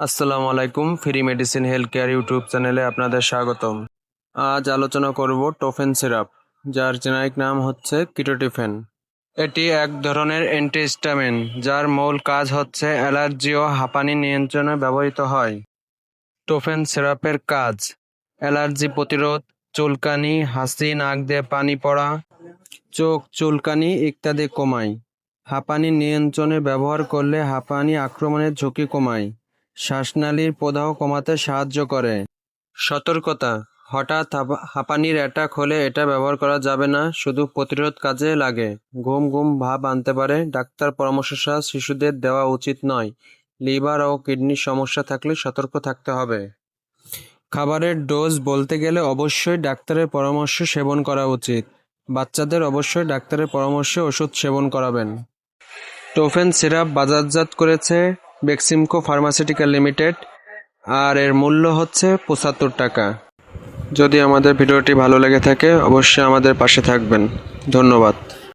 আসসালামু আলাইকুম, free medicine health care YouTube চ্যানেলে আপনাদের স্বাগতম। আজ আলোচনা করব টোফেন সিরাপ, যার জেনারিক নাম হচ্ছে কিটোটিফেন। এটি এক ধরনের অ্যান্টিহিস্টামিন যার মূল কাজ হচ্ছে অ্যালার্জি ও হাঁপানি নিয়ন্ত্রণে ব্যবহৃত হয়। টোফেন সিরাপের কাজ, অ্যালার্জি প্রতিরোধ, চুলকানি, হাসি, নাক দিয়ে পানি পড়া, চোখ, চুলকানি ইত্যাদি কমায়। হাঁপানি নিয়ন্ত্রণে ব্যবহার করলে হাঁপানি আক্রমণের ঝুঁকি কমায়। শ্বাসনালীর প্রদাহ কমাতে সাহায্য করে। সতর্কতা, হঠাৎ হাঁপা- হাঁপানির অ্যাটাক হলে এটা ব্যবহার করা যাবে না, শুধু প্রতিরোধ কাজে লাগে। ঘুম ঘুম, ভাব আনতে পারে। ডাক্তার পরামর্শ ছাড়া শিশুদের দেওয়া উচিত নয়। লিভার ও কিডনির সমস্যা থাকলে সতর্ক থাকতে হবে। খাবারের ডোজ বলতে গেলে অবশ্যই ডাক্তারের পরামর্শ সেবন করা উচিত। বাচ্চাদের অবশ্যই ডাক্তারের পরামর্শে ওষুধ সেবন করাবেন। টোফেন সিরাপ বাজারজাত করেছে বেক্সিমকো ফার্মাসিউটিক্যাল লিমিটেড আর এর মূল্য হচ্ছে পঁচাত্তর টাকা। যদি আমাদের ভিডিওটি ভালো লেগে থাকে, অবশ্যই আমাদের পাশে থাকবেন। ধন্যবাদ।